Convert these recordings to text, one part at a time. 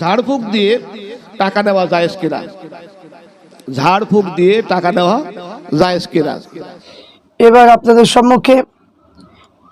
ঝাড়ফুঁক দিয়ে টাকা নেওয়া জায়েজ কিনা? ঝাড়ফুঁক দিয়ে টাকা নেওয়া জায়েজ কিনা? এবার আপনাদের সম্মুখে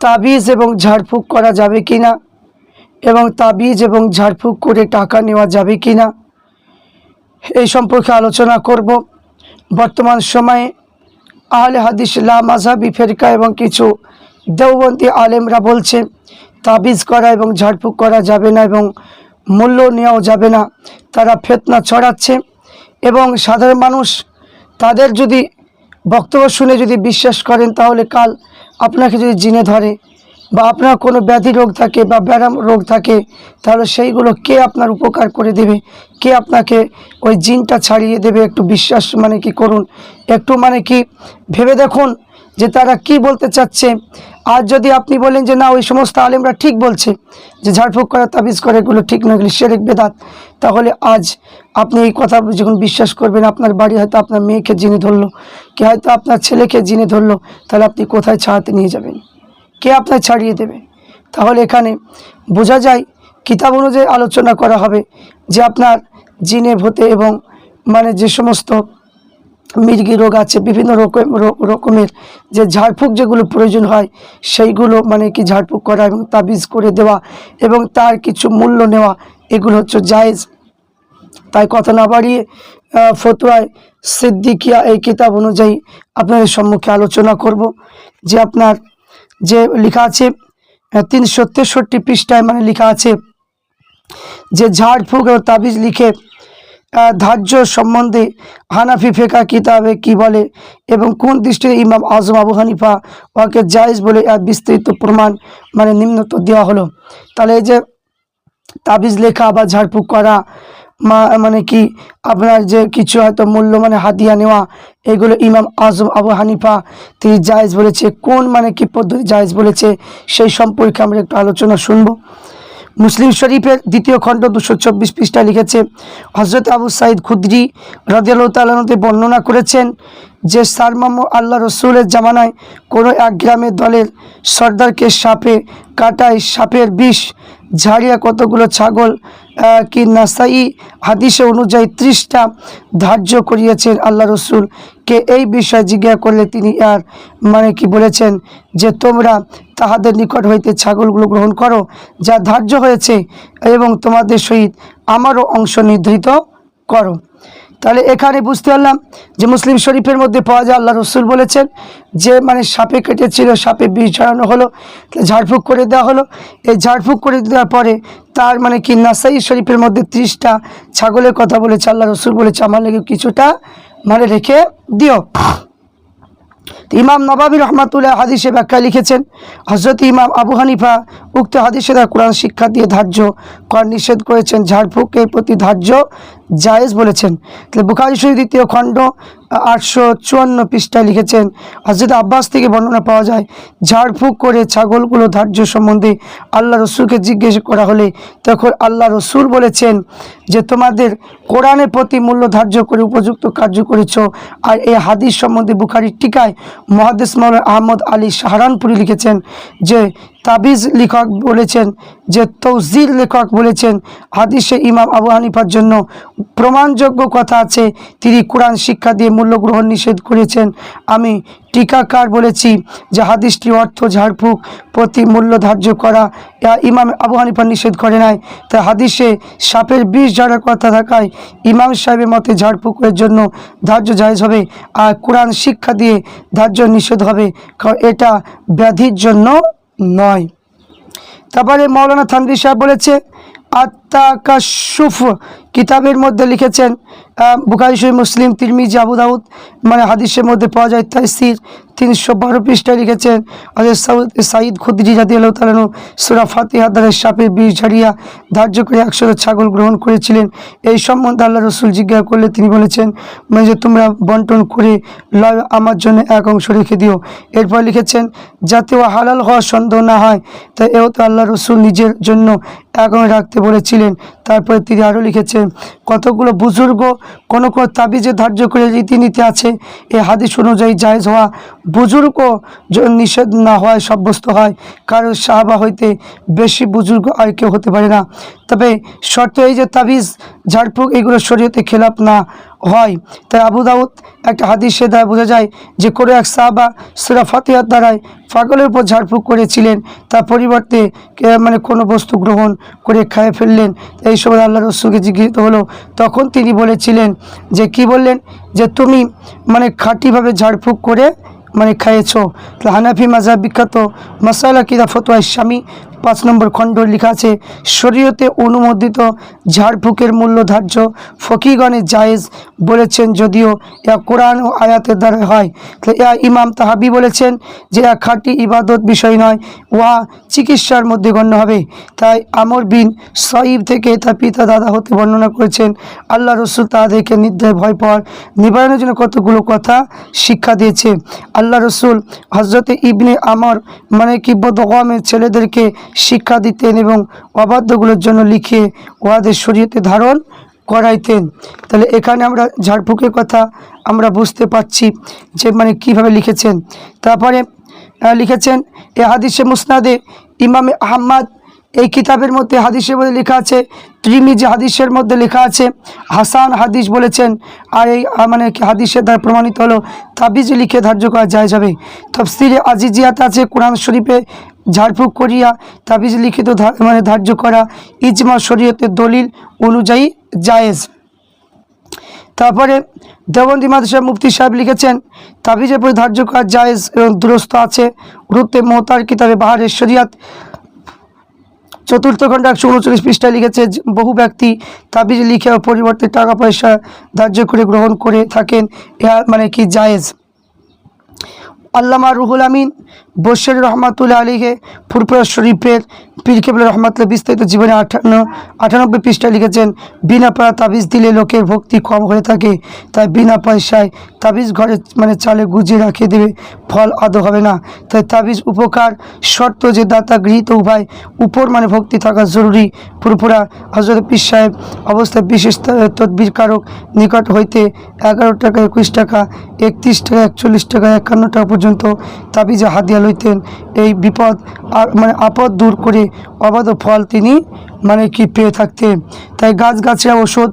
তাবিজ এবং ঝাড়ফুঁক করা যাবে কি না এবং তাবিজ এবং ঝাড়ফুঁক করে টাকা নেওয়া যাবে কি না এই সম্পর্কে আলোচনা করব। বর্তমান সময়ে আহলে হাদিস, লা মাঝাবি ফেরকা এবং কিছু দেওবন্দি আলেমরা বলছে, তাবিজ করা এবং ঝাড়ফুঁক করা যাবে না এবং মূল্য নেওয়াও যাবে না। তারা ফেতনা ছড়াচ্ছে এবং সাধারণ মানুষ তাদের যদি বক্তব্য শুনে যদি বিশ্বাস করেন, তাহলে কাল আপনাকে যদি জিনে ধরে বা আপনার কোনো ব্যাধি রোগ থাকে বা ব্যারাম রোগ থাকে, তাহলে সেইগুলো কে আপনার উপকার করে দেবে? কে আপনাকে ওই জিনটা ছাড়িয়ে দেবে? একটু বিশ্বাস মানে কি করুন? একটু মানে কি ভেবে দেখুন যে তারা কি বলতে চাচ্ছে। আর যদি আপনি বলেন যে, না, ওই সমস্ত আলেমরা ঠিক বলছে যে, ঝাড়ফুঁক করা, তাবিজ করে, এগুলো ঠিক নয়, এগুলো শেরেক, বেদাত, তাহলে আজ আপনি এই কথা যখন বিশ্বাস করবেন, আপনার বাড়ি হয়তো আপনার মেয়েকে জিনে ধরলো, কে হয়তো আপনার ছেলেকে জিনে ধরলো, তাহলে আপনি কোথায় ছাড়াতে নিয়ে যাবেন? কে আপনার ছাড়িয়ে দেবে? তাহলে এখানে বোঝা যায়, কিতাব অনুযায়ী আলোচনা করা হবে যে, আপনার জিনে, ভূতে এবং মানে যে সমস্ত মির্গি রোগ আছে, বিভিন্ন রকম রকমের যে ঝাড়ফুঁক যেগুলো প্রয়োজন হয়, সেইগুলো মানে কি ঝাড়ফুঁক করা এবং তাবিজ করে দেওয়া এবং তার কিছু মূল্য নেওয়া, এগুলো হচ্ছে জায়েজ। তাই কথা না বাড়িয়ে ফতুয়ায় সিদ্দিকিয়া এই কিতাব অনুযায়ী আপনাদের সম্মুখে আলোচনা করব যে আপনার যে লেখা আছে তিনশো তেষট্টি পৃষ্ঠায় মানে লেখা আছে যে ঝাড়ফুঁক ও তাবিজ লিখে ধার্য সম্বন্ধে হানাফি ফেকা কিতাবে কি বলে এবং কোন দৃষ্টিতে ইমাম আজম আবু হানিফা ওকে জায়েজ বলে বিস্তৃত প্রমাণ মানে নিম্নত দেওয়া হলো। তাহলে এই যে তাবিজ লেখা বা ঝাড়ফুঁক করা, মা মানে কি আপনার যে কিছু হয়তো মূল্য মানে হাতিয়া নেওয়া, এগুলো ইমাম আজম আবু হানিফা তিনি জায়েজ বলেছে। কোন মানে কি পদ্ধতি জায়েজ বলেছে, সেই সম্পর্কে আমরা একটু আলোচনা শুনব। মুসলিম শরীফের দ্বিতীয় খণ্ড দুশো চব্বিশ পৃষ্ঠা লিখেছে হজরত আবু সাইদ খুদ্রি রাজিয়াল তালতে বর্ণনা করেছেন যে, সারমাম আল্লাহ রসুলের জামানায় কোনো এক গ্রামের দলের সর্দারকে সাপে কাটায়, সাপের বিষ ঝাড়িয়া কতগুলো ছাগল কি নাসাই হাদিসে অনুযায়ী ত্রিশটা ধার্য করিয়েছেন আল্লাহ রসুল। কে এই বিষয়ে জিজ্ঞাসা করলে তিনি আর মানে কি বলেছেন যে, তোমরা তাহাদের নিকট হইতে ছাগলগুলো গ্রহণ করো, যা ধার্য হয়েছে এবং তোমাদের সহিত আমারও অংশ নির্ধারিত করো। তাহলে এখানে বুঝতে পারলাম যে মুসলিম শরীফের মধ্যে পাওয়া যায় আল্লাহ রসুল বলেছেন যে মানে সাপে কেটেছিল, সাপে বিষ ঝরানো হলো ঝাড়ফুঁক করে দেওয়া হলো। এই ঝাড়ফুঁক করে দেওয়ার পরে তার মানে কি নাসাই শরীফের মধ্যে ত্রিশটা ছাগলের কথা বলেছে, আল্লাহ রসুল বলেছে, আমার লেগে কিছুটা মানে রেখে দিও। ইমাম নবাবি রহমাতুল্লাহ হাদিসে ব্যাখ্যা লিখেছেন হজরত ইমাম আবু হানিফা উক্ত হাদিসে তার কোরআন শিক্ষা দিয়ে ধার্য কর নিষেধ করেছেন, ঝাড়ফুঁকের প্রতি ধার্য জায়েজ বলেছেন। তাহলে বুখারি দ্বিতীয় খণ্ড আটশো চুয়ান্ন পৃষ্ঠায় লিখেছেন। হজরত আব্বাস থেকে বর্ণনা পাওয়া যায়, ঝাড়ফুঁক করে ছাগলগুলো ধার্য সম্বন্ধে আল্লাহ রসুলকে জিজ্ঞেস করা হলে তখন আল্লাহ রসুল বলেছেন যে, তোমাদের কোরআনের প্রতি মূল্য ধার্য করে উপযুক্ত কার্য করেছ আর এই হাদিস সম্বন্ধে বুখারির টিকায় মহাদেশ মৌল আহমদ আলী সাহারানপুরি লিখেছেন যে, তাবিজ লেখক বলেছেন, যে তৌজির লেখক বলেছেন, হাদিসে ইমাম আবু হানিফার জন্য প্রমাণযোগ্য কথা আছে। তিনি কোরআন শিক্ষা দিয়ে মূল্য গ্রহণ নিষেধ করেছেন। আমি টিকাকার বলেছি যে হাদিসটি অর্থ ঝাড়ফুঁক, প্রতি মূল্য ধার্য করা। ইয়া ইমাম আবু হানিফা নিষেধ করে নাই। তাই হাদিসে সাপের বিষ ঝাড়ার কথা থাকায় ইমাম সাহেবের মতে ঝাড়ফুঁকের জন্য ধার্য জায়জ হবে আর কোরআন শিক্ষা দিয়ে ধার্য নিষেধ হবে। কারণ এটা ব্যাধির জন্য নয়। তারপরে মৌলানা থানভি সাহেব বলেছে আত্মা কাশুফ কিতাবের মধ্যে লিখেছেন বুখারী শরীফ, মুসলিম, তিরমিজি, আবু দাউদ মানে হাদিসের মধ্যে পাওয়া যায় তাইসির তিনশো বারো পৃষ্ঠায় লিখেছেন সাউদ, সাঈদ খুদ্রি জাতি আল্লাহ তালানু সুরা ফাতিহা দ্বারা সাপের বিষ ঝাড়িয়া ধার্য করে একশো ছাগল গ্রহণ করেছিলেন। এই সম্বন্ধে আল্লাহ রসুল জিজ্ঞাসা করলে তিনি বলেছেন মানে যে তোমরা বন্টন করে লয়, আমার জন্য এক অংশ রেখে দিও। এরপর লিখেছেন, যাতে ও হালাল হওয়ার সন্দেহ না হয়, তাই এও তো আল্লাহ রসুল নিজের জন্য এক রাখতে বলেছিলেন। তারপরে তিনি আরও লিখেছেন কতগুলো বুজুর্গ কোনো কোনো তাবিজে ধার্য করে রীতিনীতি আছে, এ হাদিস অনুযায়ী জায়জ হওয়া বুজুর্গ নিষেধ না হওয়ায় সাব্যস্ত হয়। কারণ সাহাবা হইতে বেশি বুজুর্গ আর কেউ হতে পারে না। তবে শর্ত এই যে তাবিজ, ঝাড়ফুঁক এগুলো শরীয়তে খেলাপ না হয়। তাই আবু দাউদ একটা হাদিসের দ্বারা বোঝা যায় যে, কোনো এক সাহাবা সুরা ফাতিহার দ্বারায় পাগলের উপর ঝাড়ফুঁক করেছিলেন। তার পরিবর্তে মানে কোনো বস্তু গ্রহণ করে খায় ফেললেন। এই সময় আল্লাহ রসুলকে জিজ্ঞিত হলো, তখন তিনি বলেছিলেন যে, কি বললেন? যে, তুমি মানে খাঁটিভাবে ঝাড়ফুঁক করে মানে খাইয়েছ হানাফি মাজাব বিখ্যাত মশালা কিদা ফতোয়া স্বামী পাঁচ নম্বর খণ্ড লেখা আছে, শরীয়তে অনুমোদিত ঝাড়ফুঁকের মূল্য ধার্য ফকিগণে জায়েজ বলেছেন যদিও ইয়া কোরআন ও আয়াতের দ্বারা হয়। ইয়া ইমাম তাহাবি বলেছেন যে ইয়া খাঁটি ইবাদত বিষয় নয়, উহা চিকিৎসার মধ্যে গণ্য হবে। তাই আমর বিন সাইব থেকে তার পিতা দাদা হতে বর্ণনা করেছেন, আল্লাহ রসুল তাদেরকে নির্দয় ভয় পাওয়ার নিবারণের জন্য কতগুলো কথা শিক্ষা দিয়েছে। আল্লাহ রসুল হজরতে ইবনে আমর মানে কি বদগমের ছেলেদেরকে শিক্ষা দিতেন এবং অবাধ্যগুলোর জন্য লিখে ওয়াদের শরীয়তে ধারণ করাইতেন। তাহলে এখানে আমরা ঝাড়ফুঁকের কথা আমরা বুঝতে পাচ্ছি যে মানে কীভাবে লিখেছেন। তারপরে লিখেছেন, এ হাদিসে মুসনাদে ইমামে আহম্মদ এই কিতাবের মধ্যে হাদিসের মধ্যে লেখা আছে, ত্রিমিজি হাদিসের মধ্যে লেখা আছে, হাসান হাদিস বলেছেন, আর এই মানে হাদিসের দ্বারা প্রমাণিত হলো, তাবিজ লিখে ধার্য করা যায় যাবে। তফসিরে আজিজিয়াত আছে, কোরআন শরীফে ঝাড়ফুঁক করিয়া তাবিজ লিখিত মানে ধার্য করা, ইজমা শরীয়তের দলিল অনুযায়ী জায়েজ। তারপরে দেবন্দী মাদ্রাসা মুফতি সাহেব লিখেছেন, তাবিজের পরে ধার্য করা জায়েজ এবং দুরস্ত আছে, রুতে মোহতার কিতাবে বাহারের শরিয়াত চতুর্থ খণ্ড একশো উনচল্লিশ পৃষ্ঠায় লিখেছে বহু ব্যক্তি তাবিজ লিখে পরিবর্তে টাকা পয়সা ধার্য করে গ্রহণ করে থাকেন। এ মানে কি জায়েজ? আল্লামা রুহুল আমিন বশির রহমাতুল্লাহ আলীকে ফুরপুরা শরীফের পীর কেবল রহমাতুল্লাহ বিস্তারিত জীবনে আঠান্ন, আটানব্বই পৃষ্ঠায় লিখেছেন, বিনা পাড়া তাবিজ দিলে লোকের ভক্তি কম হয়ে থাকে, তাই বিনা পয়সায় তাবিজ ঘরে মানে চালে গুজিয়ে রাখিয়ে দেবে, ফল আদৌ হবে না। তাই তাবিজ উপকার, শর্ত যে দাতা গৃহীত উভয়, উপর মানে ভক্তি থাকা জরুরি। ফুরফুরা হজরত পীর সাহেব অবস্থায় বিশেষ তদবির কারক নিকট হইতে এগারো টাকা একুশ টাকা, একত্রিশ টাকা একচল্লিশ টাকা একান্ন টাকা পর্যন্ত তাবিজে হাদিয়া লইতেন এই বিপদ মানে আপদ দূর করে অবাধ ফল তিনি মানে কি পেয়ে থাকতেন। তাই গাছ গাছরা ওষুধ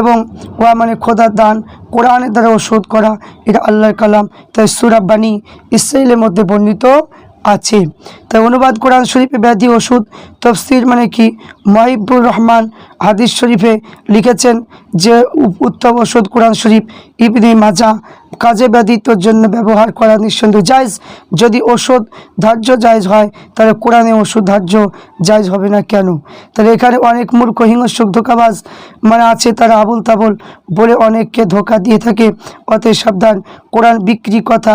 এবং ওয়া মানে খোদার দান, কোরআনের দ্বারা ওষুধ করা, এটা আল্লাহর কালাম। তাই সুরাব্বাণী ইসরায়েলের মধ্যে বর্ণিত আছে। তাই অনুবাদ কোরআন শরীফে ব্যাধি ওষুধ তফসির মানে কি? মহিবুর রহমান হাদিস শরীফে লিখেছেন যে উত্তম ওষুধ কোরআন শরীফ ইবনে মাজা কাজে ব্যাধিতর জন্য ব্যবহার করা নিঃসন্দেহ জায়জ। যদি ওষুধ ধার্য জায়জ হয়, তাহলে কোরআনে ওষুধ ধার্য জায়জ হবে না কেন? তাহলে এখানে অনেক মূর্খ, হিংস্র, ধোকাবাজ মানে আছে, তারা আবুল তাবুল বলে অনেককে ধোকা দিয়ে থাকে। অতএব সাবধান, কোরআন বিক্রি কথা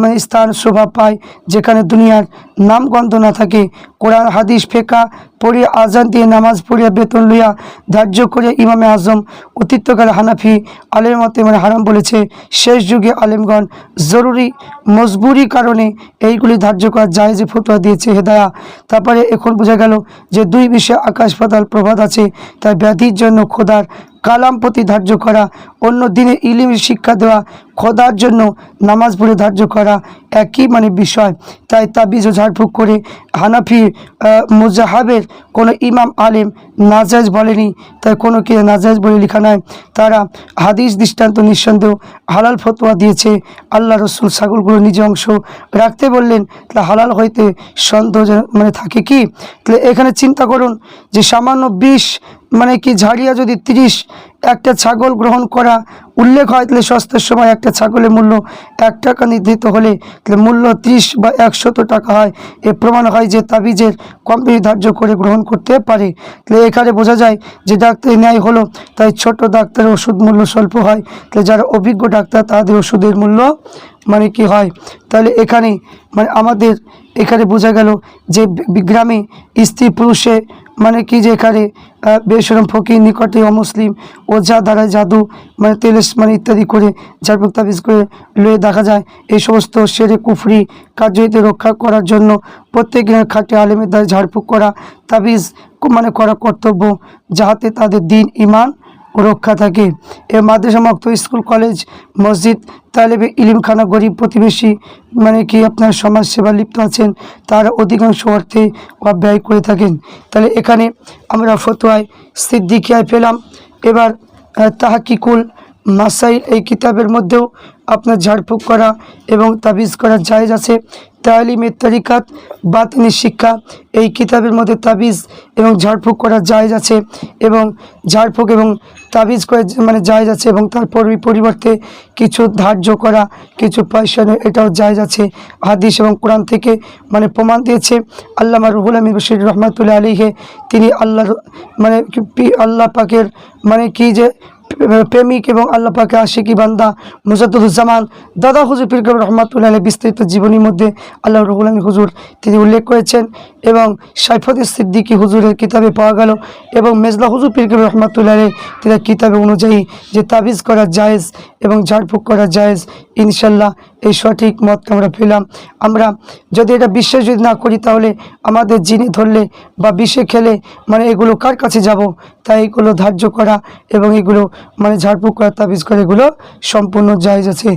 মানে স্থান, শোভা পায় যেখানে দুনিয়ার নামগন্ধ না থাকে। কোরআন, হাদিস ফেকা পড়িয়া আজান দিয়ে নামাজ পড়িয়া বেতন লইয়া ধার্য করে ইমামে আজম, অতীতকালে হানাফি, আলেম মতে মানে হারাম বলেছে। শেষ যুগে আলেমগণ জরুরি, মজবুরি কারণে এইগুলি ধার্য করা যায় যে ফতোয়া দিয়েছে হেদায়া। তারপরে এখন বোঝা গেল যে দুই বিষয়ে আকাশ পাতাল প্রভাত আছে, তাই ব্যাধির জন্য খোদার কালাম প্রতি ধার্য করা, অন্য দিনে ইলিম শিক্ষা দেওয়া, খোদার জন্য নামাজ পড়ে ধার্য করা একই মানে বিষয়। তাই তাবিজ ও ঝাড়ফুঁক করে হানাফি মুজাহাবের কোনো ইমাম, আলেম নাজাজ বলেনি। তাই কোনো কে নাজাজ বলে লেখা নাই। তারা হাদিস দৃষ্টান্ত নিঃসন্দেহ হালাল ফতোয়া দিয়েছে। আল্লাহ রসুল ছাগলগুলো নিজে অংশ রাখতে বললেন, তাহলে হালাল হইতে সন্দেহ মানে থাকে কি? তাহলে এখানে চিন্তা করুন যে সামান্য বিষ মানে কি ঝাড়িয়া যদি তিরিশ একটা ছাগল গ্রহণ করা উল্লেখ হয়, তাহলে সস্তার সময় একটা ছাগলের মূল্য এক টাকা নির্ধারিত হলে তাহলে মূল্য ত্রিশ বা একশত টাকা হয়। এ প্রমাণ হয় যে তাবিজের কোম্পানি ধার্য করে গ্রহণ করতে পারে। তাহলে এখানে বোঝা যায় যে ডাক্তার ন্যায় হলো, তাই ছোট ডাক্তারের ওষুধ মূল্য স্বল্প হয়। তাহলে যারা অভিজ্ঞ ডাক্তার, তাদের ওষুধের মূল্য মানে কি হয়? তাহলে এখানে মানে আমাদের এখানে বোঝা গেল যে গ্রামে স্ত্রী পুরুষে মানে কি যে এখানে বেসরম ফকির নিকটে অমুসলিম ও যা দ্বারা জাদু মানে তেলেস মানে ইত্যাদি করে যার তাবিজ করে লয়ে দেখা যায়। এই সমস্ত সেরে কুফরি কার্য রক্ষা করার জন্য প্রত্যেক খাটে আলেমের দ্বারা ঝাড়ফুঁক করা, তাবিজ মানে করা কর্তব্য, যাহাতে তাদের দিন ইমান রক্ষা থাকে। এ মাদ্রাসা মক্ত স্কুল, কলেজ, মসজিদ, তালেবে ইলিমখানা গরিব প্রতিবেশী মানে কি আপনার সমাজ সেবা লিপ্ত আছেন, তারা অধিকাংশ অর্থে অব্যয় করে থাকেন। তাহলে এখানে আমরা ফতোয়ায় সিদ্দিকিয়ায় পেলাম। এবার তাহাকিকুল মাসাইল এই কিতাবের মধ্যেও আপনার ঝাড়ফুঁক করা এবং তাবিজ করা জায়জ আছে। তালিমের তরিকাত বাতিনি শিক্ষা, এই কিতাবের মধ্যে তাবিজ এবং ঝাড়ফুঁক করা জায়জ আছে এবং ঝাড়ফুঁক এবং তাবিজ করে মানে জায়জ আছে এবং তার পরি- পরিবর্তে কিছু ধার্য করা, কিছু পয়সা এটাও জায়জ আছে। হাদিস এবং কোরআন থেকে মানে প্রমাণ দিয়েছে আল্লামা রুহুল আমিন বশির রহমাতুল্লাহ আলীহে তিনি আল্লাহর মানে আল্লাহ পাকের মানে কি যে প্রেমিক এবং আল্লাহ পাকে আশিকি বান্দা মুজাদ্দুজ্জামান দাদা হুজুর পীর কবির রহমাতুল্লাহ আলী বিস্তৃত জীবনীর মধ্যে আল্লাহ রহুল আলী হুজুর তিনি উল্লেখ করেছেন এবং সাইফুদ্দিন সিদ্দিকী হুজুরের কিতাবে পাওয়া গেল এবং মেজলা হুজুর পীর কবির রহমাতুল্লাহ তিনি কিতাবে অনুযায়ী যে তাবিজ করা জায়েজ এবং ঝাড়ফুঁক করা জায়েজ ইনশাল্লাহ এই সঠিক মতকে আমরা পেলাম। আমরা যদি এটা বিশ্বাস যদি না করি তাহলে আমাদের জিনে ধরলে বা বিষে খেলে মানে এগুলো কার কাছে যাব? তাই এগুলো ধার্য করা এবং এগুলো মানে ঝাড়ফুঁক করা, তাবিজ করা, এগুলো সম্পূর্ণ জায়জ আছে।